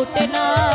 ফোটে না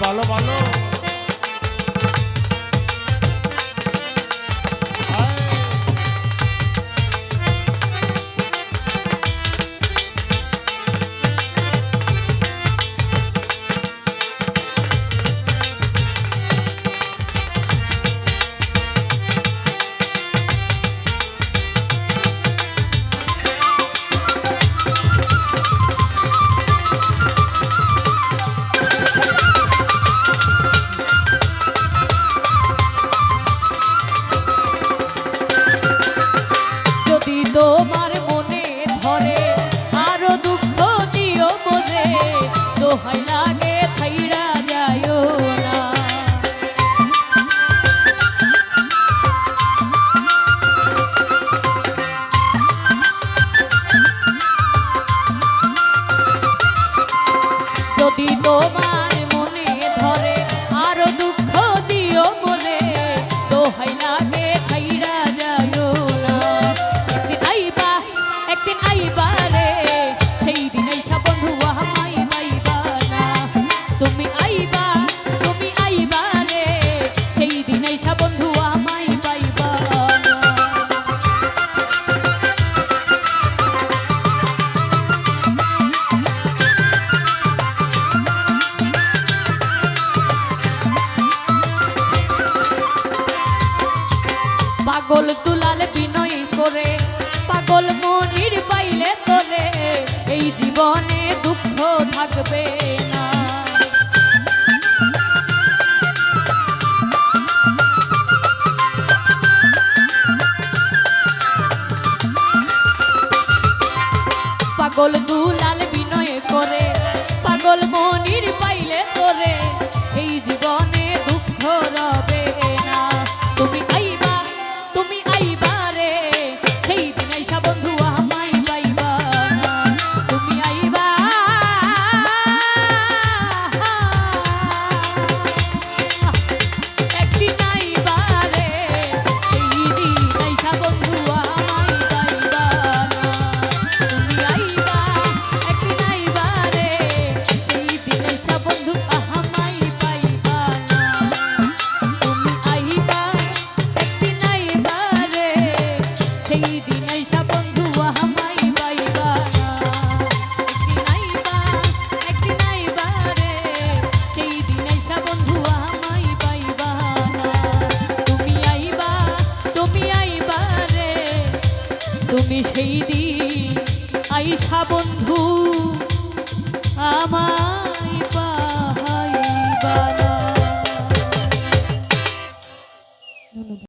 ভালো ভালো। পীর পাইলে তোরে এই জীবনে দুঃখ থাকবে না। পাগল দুল তুমি সেই দিন আইসা বন্ধু আমায়